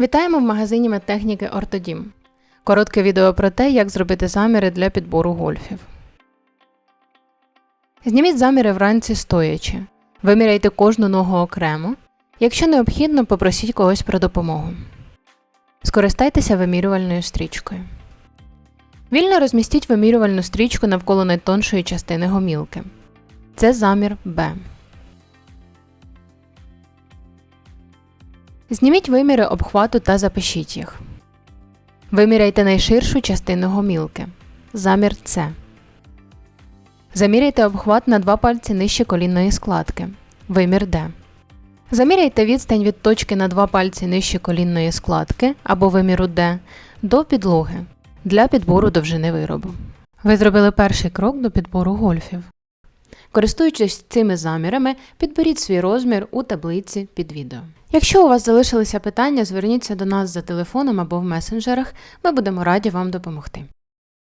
Вітаємо в магазині медтехніки Ортодім. Коротке відео про те, як зробити заміри для підбору гольфів. Зніміть заміри вранці стоячи. Виміряйте кожну ногу окремо. Якщо необхідно, попросіть когось про допомогу. Скористайтеся вимірювальною стрічкою. Вільно розмістіть вимірювальну стрічку навколо найтоншої частини гомілки. Це замір Б. Зніміть виміри обхвату та запишіть їх. Виміряйте найширшу частину гомілки. Замір С. Заміряйте обхват на два пальці нижче колінної складки. Вимір Д. Заміряйте відстань від точки на два пальці нижче колінної складки або виміру Д до підлоги для підбору довжини виробу. Ви зробили перший крок до підбору гольфів. Користуючись цими замірами, підберіть свій розмір у таблиці під відео. Якщо у вас залишилися питання, зверніться до нас за телефоном або в месенджерах, ми будемо раді вам допомогти.